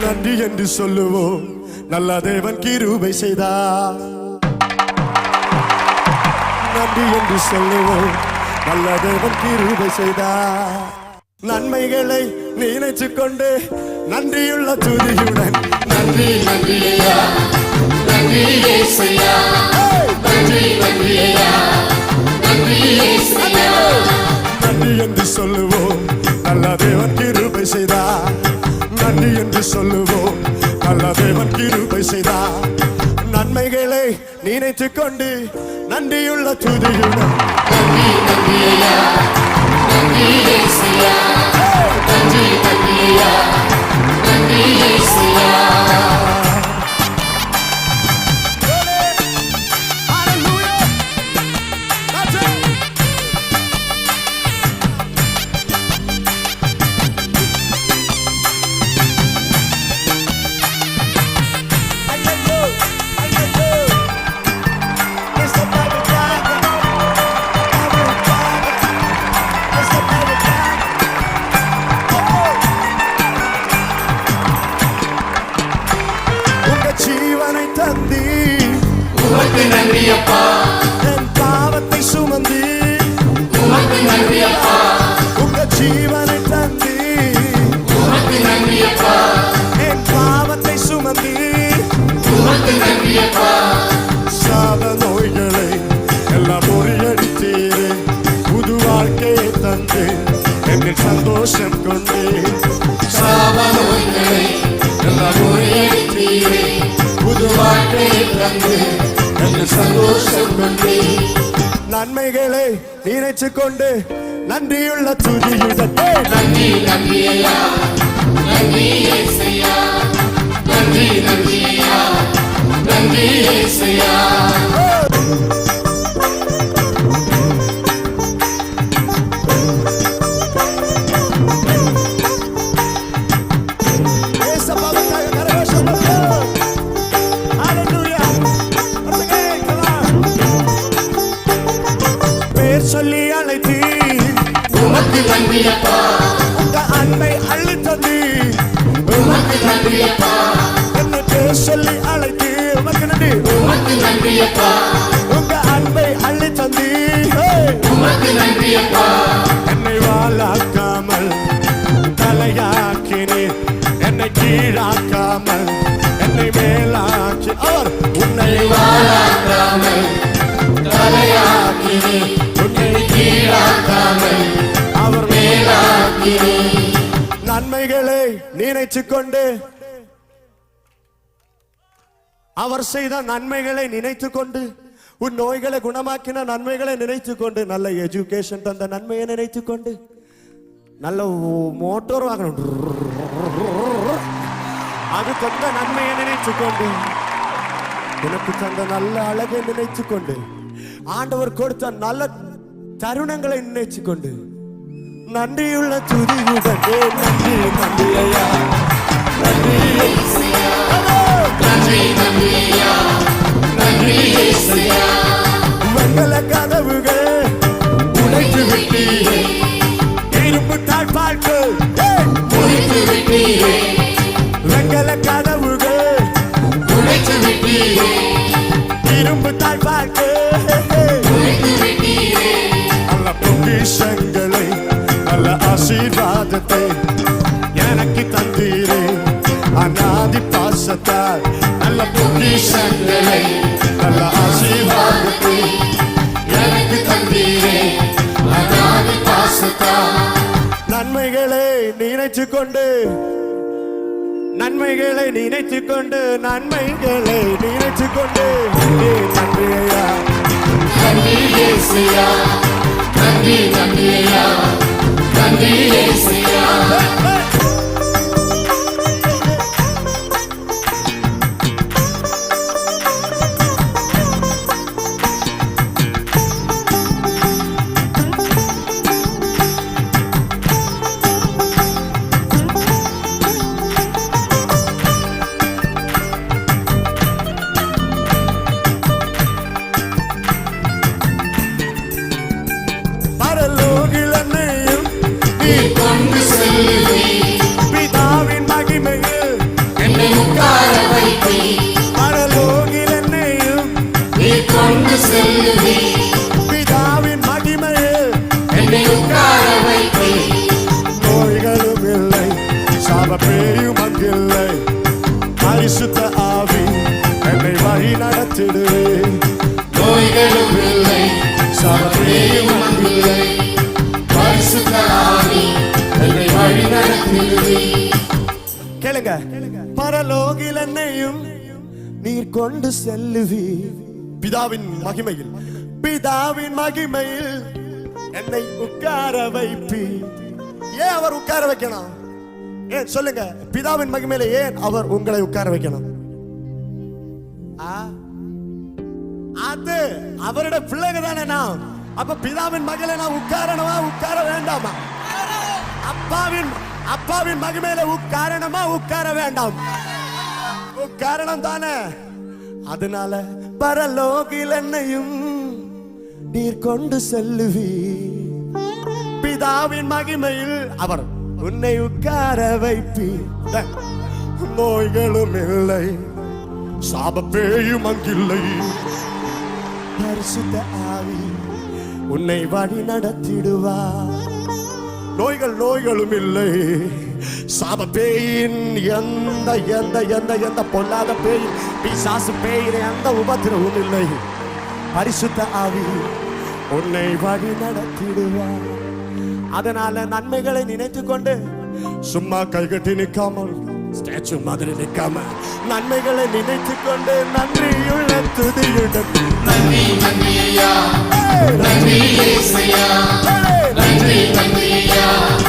நன்றி என்று சொல்லுவோம். நல்ல தேவன் கிருபை செய்தா. நன்றி என்று சொல்லுவோம். நல்ல தேவன் கிருபை செய்தா. நன்மைகளை நினைச்சு கொண்டு நன்றியுள்ள துதியுடன். நன்றி நன்றியா நன்றி நன்றி நன்றி என்று சொல்லுவோம் நல்ல தேவன் கிருபை செய்தா நன்றி என்று சொல்லுவோம் நல்ல தேவன் கிருபை செய்தா நன்மைகளை நினைத்து கொண்டு நன்றியுள்ள துதியுடன் நன்றி நன்றி நன்றி நன்றி நன்றி நன்றி உமக்கு நோய்களை எல்லாம் முறியடித்தீரே. புது வாழ்க்கையை தந்து என்னில் சந்தோஷம் கொண்டே. சாப நோய்களை எல்லாம் முறியடித்தீரே. புது வாழ்க்கையை தந்து என்று சந்தோஷம் கொண்டே. நன்மைகளை நினைச்சு கொண்டு நன்றியுள்ள துதியுடன் நன்றி நன்றி ஐயா. நன்றி நன்றி நன்றி ஐயா. நன்றி ஏசையா நன்மைகளை நினைச்சு கொண்டு அவர் செய்த நன்மைகளை நினைத்து கொண்டு உன் நோய்களை குணமாக்கின நன்மைகளை நினைத்து கொண்டு நல்ல எஜுகேஷன் தந்த நன்மையை நினைத்து கொண்டு நல்ல மோட்டோர் வாங்கணும் அது தந்த நன்மையை நினைத்து கொண்டு எனக்கு தந்த நல்ல அழகை நினைத்து கொண்டு ஆண்டவர் கொடுத்த நல்ல தருணங்களை நினைச்சு கொண்டு நன்றியுள்ள துதியுடன் நன்றி நன்றி ஐயா. நன்றி நன்றி நன்றி ஐயா. நன்றி மங்கள கதவுகள் உடைத்து விட்டீரே. இரும்பு தாழ்பாள்கள் முடித்து விட்டீரே. வெங்கல கதவுகள் உடைத்து விட்டீரே. இரும்பு தாழ்பாள்கள் முடித்து விட்டீரே. நல்ல பொக்கிஷங்களை நல்ல ஆசீர்வாதத்தை எனக்கு தந்தீரே. அநாதி பாசத்தால் நல்ல பொக்கிஷங்களை நல்ல ஆசீர்வாதத்தை எனக்கு தந்தீரே. அநாதி பாசத்தால் நன்மைகளை நினைச்சு கொண்டு நன்மைகளை நினைத்து கொண்டு நன்மைகளை நினைச்சு கொண்டு ஏ நன்றி நன்றியா நன்றி ஏசையா. நன்றி நன்றி ஐயா செல்லுவீர் பிதாவின் மகிமையில் என்னை உட்கார வைப்பீர் நோய்களும் இல்லை சாபப்பேயும் அங்கில்லை. பரிசுத்த ஆவி என்னை வழி நடத்திடுவே. நோய்களும் இல்லை சாபத்தையும் அங்கில்லை. பரிசுத்த ஆவி என்னை வழி நடத்திடுவீர் கேளுங்க பரலோகில் என்னையும் நீர் கொண்டு செல்லுவி பிதாவின் மகிமையில். பிதாவின் மகிமையில் என்னை உட்கார வைப்பி. ஏன் அவர் உட்கார வைக்கணும்? ஏன் சொல்லுங்க பிதாவின் மகிமையில ஏன் அவர் உங்களை உட்கார வைக்கணும்? அது அவரோட பிள்ளைங்க தானே நான் அப்ப பிதாவின் மகளை நான் உட்காரணுமா? உட்கார வேண்டாமா? அப்பாவின் அப்பாவின் மகிமையில உட்காரணமா? உட்கார வேண்டாம். உட்காரணம் தானே. அதனால பரலோகில் என்னையும் நீர் கொண்டு செல்லுவி பிதாவின் மகிமையில் அவர் உன்னை உட்கார வைப்பி நோய்களும் இல்லை சாபப்பேயும் அங்கில்லை. பரிசுத்த ஆவி உன்னை வழி நடத்திடுவா நோய்கள் நோய்களும் இல்லை சாப பேயின் எந்த எந்த எந்த எந்த பொல்லாத பேயின்? பிசாசு பேயின் எந்த உபத்திரவும் இல்லை. பரிசுத்த ஆவி உன்னை வழி நடத்திடுவார். அதனால நன்மைகளை நினைத்து கொண்டு சும்மா கைகட்டி நிற்காமல் ஸ்டாச்சு மாதிரி நிற்காம நன்மைகளை நினைத்து கொண்டு நன்றியுள்ள துதியுடன் நன்றி நன்றி ஐயா. நன்றி ஏசையா. நன்றி நன்றி ஐயா.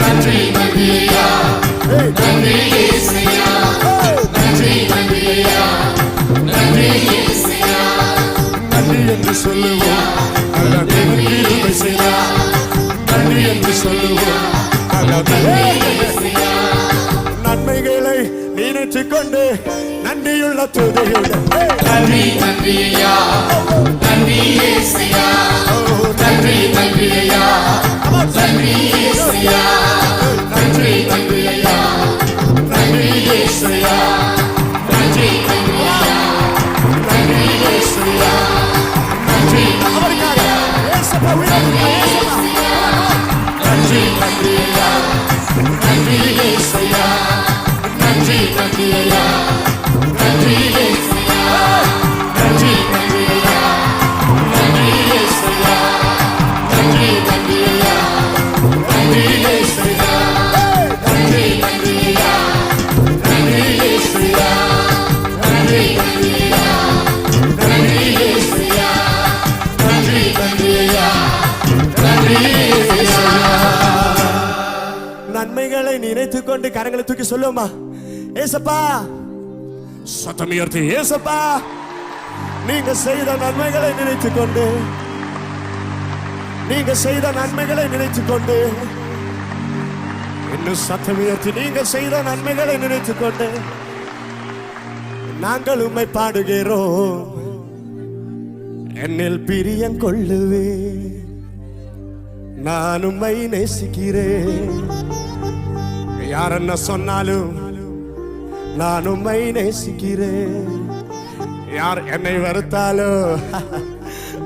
நன்றி நன்றி நன்றி நன்றியுள்ள துதியுடன் நன்றி நன்றி ஐயா நன்றி ஏசையா நன்றி நன்றி ஐயா நன்றி ஏசையா நன்றி நன்றி ஐயா நன்றி ஏசையா நன்றி நன்றி ஐயா நன்றி ஏசையா நன்றி அவருக்காக ஏசப்பா உயர்வுக்காக ஏசப்பா. நன்றி நன்றி ஐயா நன்றி ஏசையா நன்றி நன்றி ஐயா நன்மைகளை நினைத்து கொண்டு கரங்களை தூக்கி சொல்லுமா ஏசப்பா சத்தம் உயர்த்தி ஏசப்பா நீங்க செய்த நன்மைகளை நினைத்து கொண்டு நீங்க செய்த நன்மைகளை நினைத்து கொண்டு இன்னும் சத்தம் உயர்த்தி நீங்க செய்த நன்மைகளை நினைத்து கொண்டு நாங்கள் உண்மை பாடுகிறோம். என்னில் பிரியம் கொள்ளுவே நான் உம்மை நேசிக்கிறேன். யார் என்ன சொன்னாலும் நான் உம்மை நேசிக்கிறேன். யார் என்னை வருத்தாலோ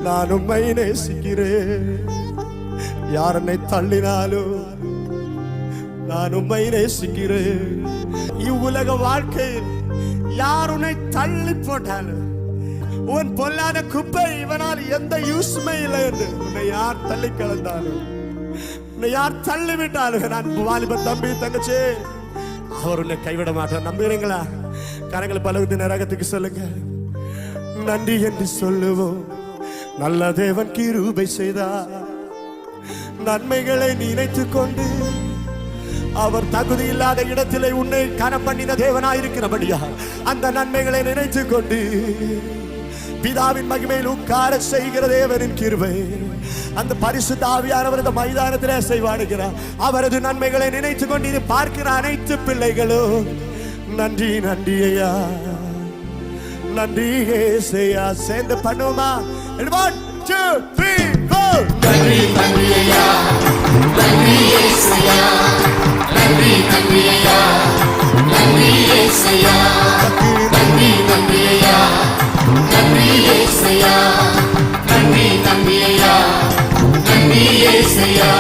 நான் உம்மை நேசிக்கிறேன். யார் என்னை தள்ளினாலோ? நான் உம்மை நேசிக்கிறேன். இவ்வுலக வாழ்க்கையில் யார் உன்னை தள்ளி போட்டாலும் உன் பொல்லாத குப்பை இவனால் எந்த யூஸ்மே இல்லை என்று உன்னை யார் தள்ளி கலந்தாலும் உன்னை யார் தள்ளி விட்டாலும் நான் வாலிப தம்பி தங்கச்சி. அவர் உன்னை கைவிட மாட்டார் நம்புகிறீங்களா? கரங்களை பலகுதி நரகத்துக்கு சொல்லுங்க. நன்றி என்று சொல்லுவோம். நல்ல தேவன் கிருபை செய்தார். நன்மைகளை நினைத்து கொண்டு அவர் தகுதி இல்லாத இடத்திலே உன்னை கன பண்ணின தேவனாயிருக்கிறபடியா அந்த நன்மைகளை நினைத்து கொண்டு பிதாவின் மகிமையில் உட்கார செய்கிற தேவனின் கிருபை. அந்த பரிசுத்த ஆவியானவர் இந்த மைதானத்திலே செய்வாடுகிறார். அவரது நன்மைகளை நினைத்து கொண்டு இது பார்க்கிற அனைத்து பிள்ளைகளும் நன்றி நன்றி ஐயா. நன்றி ஏசையா. சேர்ந்து பண்ணுவோமா? Two, three, four. நன்றி நன்றி ஐயா. நன்றி ஏசையா. நன்றி நன்றி ஐயா. நன்றி ஏசையா. நன்றி நன்றி ஏசையா நன்றி நன்றி ஐயா நன்றி ஏசையா